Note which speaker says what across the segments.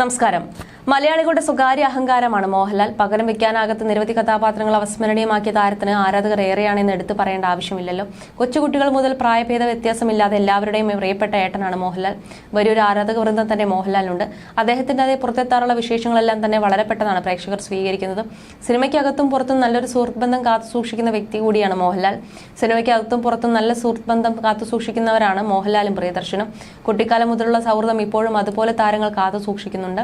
Speaker 1: നമസ്കാരം. മലയാളികളുടെ സ്വകാര്യ അഹങ്കാരമാണ്. മോഹൻലാൽ പകരം വെക്കാനാകാത്ത നിരവധി കഥാപാത്രങ്ങൾ അവസ്മരണീയമാക്കിയ താരത്തിന് ആരാധകർ ഏറെയാണെന്ന് എടുത്തു പറയേണ്ട ആവശ്യമില്ലല്ലോ. കൊച്ചുകുട്ടികൾ മുതൽ പ്രായഭേദ വ്യത്യാസമില്ലാതെ എല്ലാവരുടെയും പ്രിയപ്പെട്ട ഏട്ടനാണ് മോഹൻലാൽ. വലിയൊരു ആരാധക വൃന്ദം തന്നെ മോഹൻലാലിനുണ്ട്. അദ്ദേഹത്തിന്റെ അതേ പുറത്തെത്താറുള്ള വിശേഷങ്ങളെല്ലാം തന്നെ വളരെ പെട്ടെന്നാണ് പ്രേക്ഷകർ സ്വീകരിക്കുന്നത്. സിനിമയ്ക്കകത്തും പുറത്തും നല്ലൊരു സുഹൃത്ത് ബന്ധം കാത്തു സൂക്ഷിക്കുന്ന വ്യക്തി കൂടിയാണ് മോഹൻലാൽ. സിനിമയ്ക്കകത്തും പുറത്തും നല്ല സുഹൃത്ത് ബന്ധം കാത്തു സൂക്ഷിക്കുന്നവരാണ് മോഹൻലാലും പ്രിയദർശനും. കുട്ടിക്കാലം മുതലുള്ള സൗഹൃദം ഇപ്പോഴും അതുപോലെ താരങ്ങൾ കാത്തു സൂക്ഷിക്കുന്നുണ്ട്.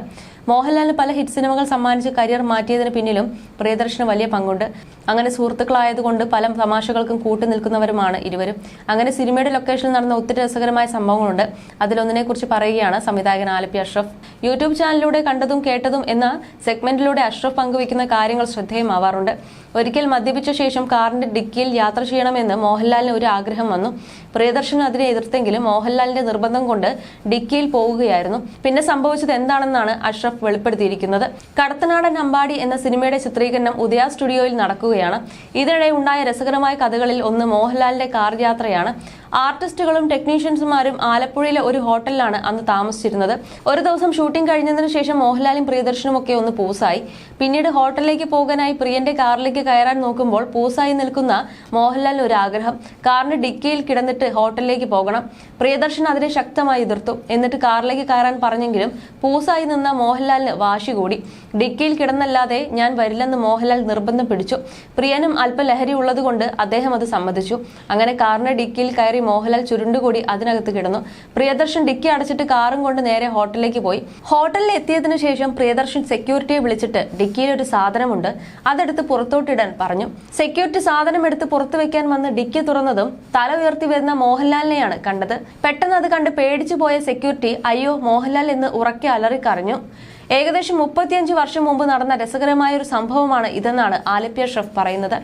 Speaker 1: മോഹൻലാലിന് പല ഹിറ്റ് സിനിമകൾ സമ്മാനിച്ച് കരിയർ മാറ്റിയതിന് പിന്നിലും പ്രിയദർശന് വലിയ പങ്കുണ്ട്. അങ്ങനെ സുഹൃത്തുക്കളായതുകൊണ്ട് പല തമാശകൾക്കും കൂട്ടു നിൽക്കുന്നവരുമാണ് ഇരുവരും. അങ്ങനെ സിനിമയുടെ ലൊക്കേഷനിൽ നടന്ന ഒത്തിരി രസകരമായ സംഭവങ്ങളുണ്ട്. അതിലൊന്നിനെ കുറിച്ച് പറയുകയാണ് സംവിധായകൻ ആലപ്പി അഷ്റഫ്. യൂട്യൂബ് ചാനലിലൂടെ കണ്ടതും കേട്ടതും എന്ന സെഗ്മെന്റിലൂടെ അഷ്റഫ് പങ്കുവയ്ക്കുന്ന കാര്യങ്ങൾ ശ്രദ്ധേയമാവാറുണ്ട്. ഒരിക്കൽ മദ്യപിച്ച ശേഷം കാറിന്റെ ഡിക്കിയിൽ യാത്ര ചെയ്യണമെന്ന് മോഹൻലാലിന് ഒരു ആഗ്രഹം വന്നു. പ്രിയദർശൻ അതിനെ എതിർത്തെങ്കിലും മോഹൻലാലിന്റെ നിർബന്ധം കൊണ്ട് ഡിക്കിയിൽ പോവുകയായിരുന്നു. പിന്നെ സംഭവിച്ചത് എന്താണെന്നാണ് അഷ്റഫ് വെളിപ്പെടുത്തിയിരിക്കുന്നത്. കടത്തനാടൻ അമ്പാടി എന്ന സിനിമയുടെ ചിത്രീകരണം ഉദയ സ്റ്റുഡിയോയിൽ നടക്കുകയാണ്. ഇതിനിടെ ഉണ്ടായ രസകരമായ കഥകളിൽ ഒന്ന് മോഹൻലാലിന്റെ കാർ യാത്രയാണ്. ആർട്ടിസ്റ്റുകളും ടെക്നീഷ്യൻസുമാരും ആലപ്പുഴയിലെ ഒരു ഹോട്ടലിലാണ് അന്ന് താമസിച്ചിരുന്നത്. ഒരു ദിവസം ഷൂട്ടിംഗ് കഴിഞ്ഞതിന് ശേഷം മോഹൻലാലും പ്രിയദർശനും ഒക്കെ ഒന്ന് പൂസായി. പിന്നീട് ഹോട്ടലിലേക്ക് പോകാനായി പ്രിയന്റെ കാറിലേക്ക് കയറാൻ നോക്കുമ്പോൾ പൂസായി നിൽക്കുന്ന മോഹൻലാലിന് ഒരു ആഗ്രഹം. കാറിന്റെ ഡിക്കിയിൽ കിടന്നിട്ട് ഹോട്ടലിലേക്ക് പോകണം. പ്രിയദർശൻ അതിനെ ശക്തമായി എതിർത്തു. എന്നിട്ട് കാറിലേക്ക് കയറാൻ പറഞ്ഞെങ്കിലും പൂസായി നിന്ന മോഹൻലാലിന് വാശി കൂടി. ഡിക്കിയിൽ കിടന്നല്ലാതെ ഞാൻ വരില്ലെന്ന് മോഹൻലാൽ നിർബന്ധം പിടിച്ചു. പ്രിയനും അല്പ ലഹരി ഉള്ളതുകൊണ്ട് അദ്ദേഹം അത് സമ്മതിച്ചു. അങ്ങനെ കാറിന്റെ ഡിക്കിയിൽ കയറി മോഹൻലാൽ ചുരുണ്ടുകൂടി അതിനകത്ത് കിടന്നു. പ്രിയദർശൻ ഡിക്കി അടച്ചിട്ട് കാറും കൊണ്ട് നേരെ ഹോട്ടലിലേക്ക് പോയി. ഹോട്ടലിൽ എത്തിയതിനു ശേഷം പ്രിയദർശൻ സെക്യൂരിറ്റിയെ വിളിച്ചിട്ട് ഡിക്കിയിൽ ഒരു സാധനമുണ്ട്. അതെടുത്ത് പുറത്തോട്ടിടാൻ പറഞ്ഞു. സെക്യൂരിറ്റി സാധനം എടുത്ത് പുറത്തു വെക്കാൻ വന്ന് ഡിക്കി തുറന്നതും തല ഉയർത്തി വരുന്ന മോഹൻലാലിനെയാണ് കണ്ടത്. പെട്ടെന്ന് അത് കണ്ട് പേടിച്ചു പോയ സെക്യൂരിറ്റി അയ്യോ മോഹൻലാൽ എന്ന് ഉറക്കെ അലറിക്കറിഞ്ഞു ഏകദേശം മുപ്പത്തിയഞ്ച് വർഷം മുമ്പ് നടന്ന രസകരമായ ഒരു സംഭവമാണ് ഇതെന്നാണ് ആലപ്പ്യ ഷെഫ് പറയുന്നത്.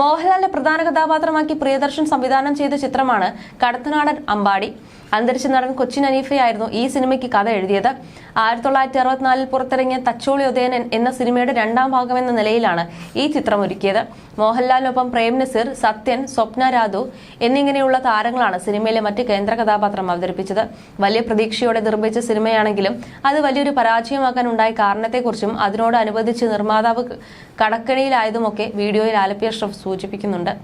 Speaker 1: മോഹൻലാലിനെ പ്രധാന കഥാപാത്രമാക്കി പ്രിയദർശൻ സംവിധാനം ചെയ്ത ചിത്രമാണ് കടത്തനാടൻ അമ്പാടി. അന്തരിച്ച നടൻ കൊച്ചിൻ അനീഫയായിരുന്നു ഈ സിനിമയ്ക്ക് കഥ എഴുതിയത്. ആയിരത്തി തൊള്ളായിരത്തി അറുപത്തിനാലിൽ പുറത്തിറങ്ങിയ തച്ചോളി ഉദയനൻ എന്ന സിനിമയുടെ രണ്ടാം ഭാഗം എന്ന നിലയിലാണ് ഈ ചിത്രം ഒരുക്കിയത് മോഹൻലാലിനൊപ്പം പ്രേം നസീർ സത്യൻ സ്വപ്ന രാധു എന്നിങ്ങനെയുള്ള താരങ്ങളാണ് സിനിമയിലെ മറ്റ് കേന്ദ്ര കഥാപാത്രം അവതരിപ്പിച്ചത്. വലിയ പ്രതീക്ഷയോടെ നിർമ്മിച്ച സിനിമയാണെങ്കിലും അത് വലിയൊരു പരാജയമാക്കാൻ ഉണ്ടായ കാരണത്തെക്കുറിച്ചും അതിനോട് അനുബന്ധിച്ച് നിർമ്മാതാവ് കടക്കണിയിലായതുമൊക്കെ വീഡിയോയിൽ ആലപ്പിയ ഷ്രഫ് സൂചിപ്പിക്കുന്നുണ്ട്.